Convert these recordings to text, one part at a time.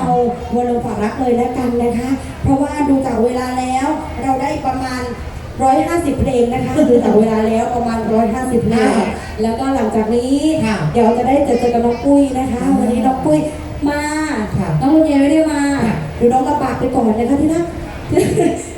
เอาวันลงฝากรักเลยแล้วกันนะคะ เพราะว่าดูจากเวลาแล้ว เราได้ประมาณ150เพลงนะคะดูจากเวลาแล้วประมาณ150เพลงค่ะแล้วก็หลังจากนี้ค่ะเดี๋ยวจะได้เจอเจอกับน้องปุ้ยนะคะอืมวันนี้น้องปุ้ยมาค่ะน้องลุงเยไม่ได้มาค่ะดูน้องกระปากไปก่อนนะคะที่รัก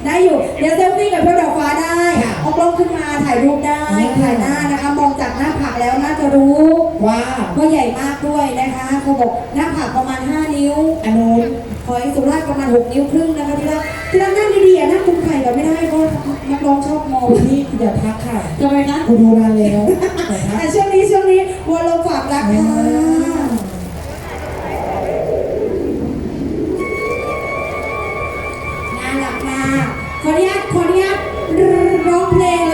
ได้อยู่ เดี๋ยวเซลฟี่กับเพื่อนดอกฟ้าได้ค่ะเอากล้องขึ้นมาถ่ายรูปได้อืมถ่ายหน้านะคะ มองจากหน้าผากแล้วน่าจะรู้ว่าว่าใหญ่มากด้วยนะคะเขาบอกหน้าผากประมาณ 5 นิ้วอันนู้นหอยสุราษฎร์ประมาณ 6 นิ้วครึ่งนะคะที่รักที่รักนั่งดีๆอะนั่งคุมไข่แบบไม่ได้เพราะนักร้องชอบมองนี่อย่าทักค่ะทำไมคะกูดูนานแล้วอย่าทักแต่ช่วงนี้ช่วงนี้วัวลงฝากรักค่ะ ร้องเพลง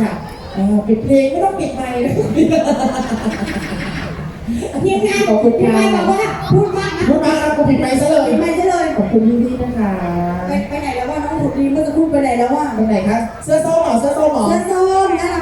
ค่ะเอ่อปิดเพลงไม่ต้องปิดไมค์นะทีมงานขอบคุณพี่ค่ะไม้บอกว่าพูดมากนะพูดมาครับกูปิดไมค์ซะเลยปิดไมค์ซะเลยขอบคุณพี่ๆนะคะไปไปไหนแล้วว่าน้องถูกดีเมื่อสักครู่ไปไหนแล้วว่าตรงไหนคะเสื้อส้มเหรอเสื้อส้มเหรอเสื้อส้มนะคะ